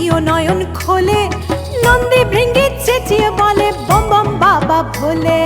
প্রিয় নয়ন খোলে নন্দী ভৃঙ্গি চেঁচিয়ে বলে বম বম বাবা ভোলে।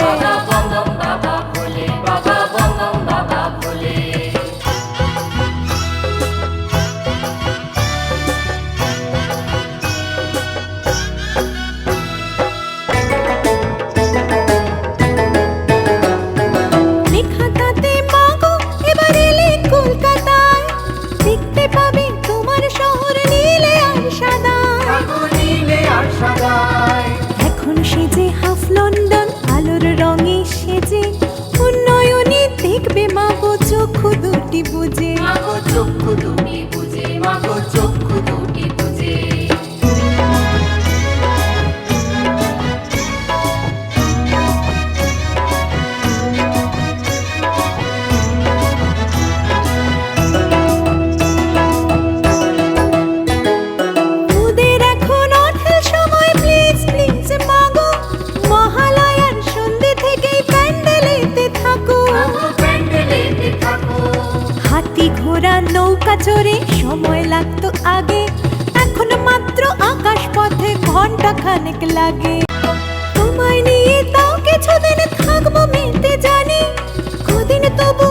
এখন সেজে হাফ লন্ডন, আলোর রঙে সেজে উন্নয়নে দেখবে মাগো চক্ষু দুটি বুঝে। চক্ষু দুটি বুঝে, মাগো চক্ষু দুটি হাতি ঘোড়া নৌকা চড়ে, সময় লাগতো আগে। এখন মাত্র আকাশ পথে ঘণ্টা খানেক লাগে। তোমায় নিয়ে তাও কিছুদিন থাকব মিলতে জানি। কদিন তবু